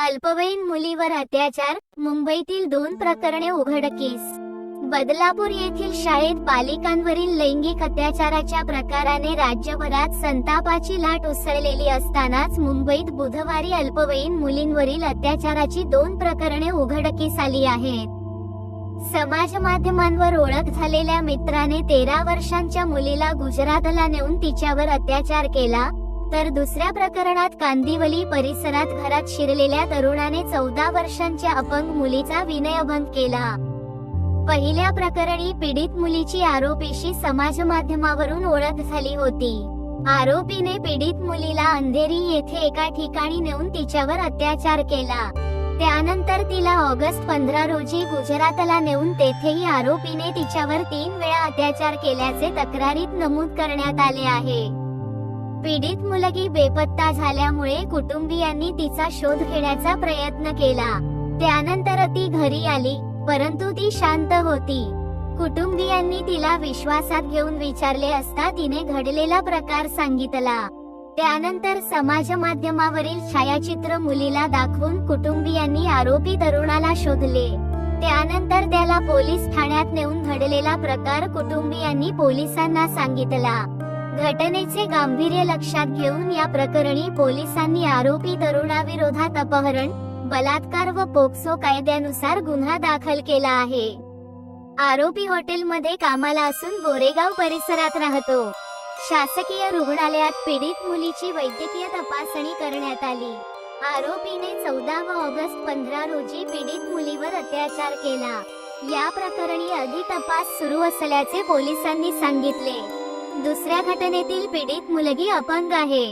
अल्पवयीन मुलीवर अत्याचार मुंबईतील दोन प्रकरणे उघडकीस. बदलापूर येथील शाळेत बालिकांवरील लैंगिक अत्याचाराच्या प्रकाराने राज्यभरात संतापाची लाट उसळलेली असतानाच मुंबईत बुधवारी अल्पवयीन मुलींवरील अत्याचाराची दोन प्रकरणे उघडकीस आली आहेत. समाज माध्यमांवर ओळख झालेल्या मित्राने तेरा वर्षांच्या मुलीला गुजरातला नेऊन तिच्यावर अत्याचार केला. तर दुसऱ्या प्रकरणात कांदिवली परिसरात घरात शिरलेल्या तरुणाने चौदा वर्षांच्या अपंग मुलीचा विनयभंग केला. पहिल्या प्रकरणी पीडित मुलीची आरोपीशी समाज माध्यमावरून ओळख झाली होती. आरोपीने पीडित मुलीला अंधेरी येथे एका ठिकाणी नेऊन तिच्यावर अत्याचार केला. त्यानंतर तिला ऑगस्ट पंधरा रोजी गुजरातला नेऊन तेथेही आरोपीने तिच्यावर तीन वेळा अत्याचार केल्याचे तक्रारीत नमूद करण्यात आले आहे. पीडित मुलगी बेपत्ता झाल्यामुळे कुटुंबियांनी तिचा शोध घेण्याचा प्रयत्न केला. त्यानंतर ती घरी आली परंतु ती शांत होती. कुटुंबियांनी तिला विश्वासात घेऊन विचारले असता तिने घडलेला प्रकार सांगितला. त्यानंतर समाज माध्यमावरील छायाचित्र मुलीला दाखवून कुटुंबियांनी आरोपी तरुणाला शोधले. त्यानंतर त्याला पोलीस ठाण्यात नेऊन घडलेला प्रकार कुटुंबियांनी पोलिसांना सांगितला. घटनेचे गांभीर्य लक्षात घेऊन या प्रकरणी पोलिसांनी आरोपी तरुणाविरोधात अपहरण बलात्कार व पोक्सो कायद्यानुसार गुन्हा दाखल केला आहे. आरोपी हॉटेलमध्ये कामाला असून गोरेगाव परिसरात राहतो. शासकीय रुग्णालयात पीडित मुलीची वैद्यकीय तपासणी करण्यात आली. आरोपीने चौदा व ऑगस्ट पंधरा रोजी पीडित मुलीवर अत्याचार केला. या प्रकरणी अधिक तपास सुरू असल्याचे पोलिसांनी सांगितले. दुसऱ्या घटनेतील पीडित मुलगी अपंग आहे.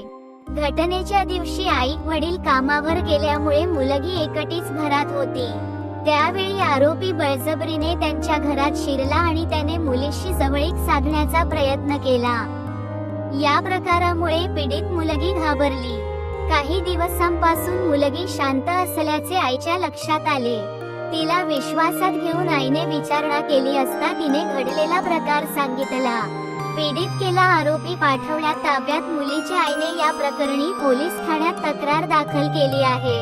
घटनेच्या दिवशी आई वडील कामावर गेल्यामुळे मुलगी एकटीच घरात होती. त्यावेळी आरोपी बळजबरीने त्यांच्या घरात शिरला आणि त्याने मुलीशी जवळीक साधण्याचा प्रयत्न केला. या प्रकारामुळे पीडित मुलगी घाबरली. काही दिवसांपासून मुलगी शांत असल्याचे आईच्या लक्षात आले. तिला विश्वासात घेऊन आईने विचारणा केली असता तिने घडलेला प्रकार सांगितला. पीडित केला आरोपी पाठवण्यात ताब्यात मुलीच्या आईने या प्रकरणी पोलीस ठाण्यात तक्रार दाखल केली आहे.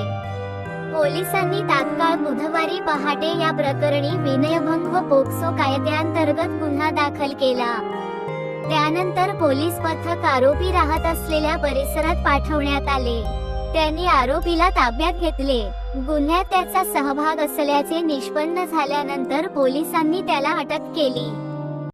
पोलिसांनी तात्काळ बुधवारी पहाटे या प्रकरणी विनयभंग व पोक्सो कायद्याअंतर्गत गुन्हा दाखल केला. त्यानंतर पोलीस पथक आरोपी राहत असलेल्या परिसरात पाठवण्यात आले. त्यांनी आरोपीला ताब्यात घेतले. गुन्ह्यात त्याचा सहभाग असल्याचे निष्पन्न झाल्यानंतर पोलिसांनी त्याला अटक केली.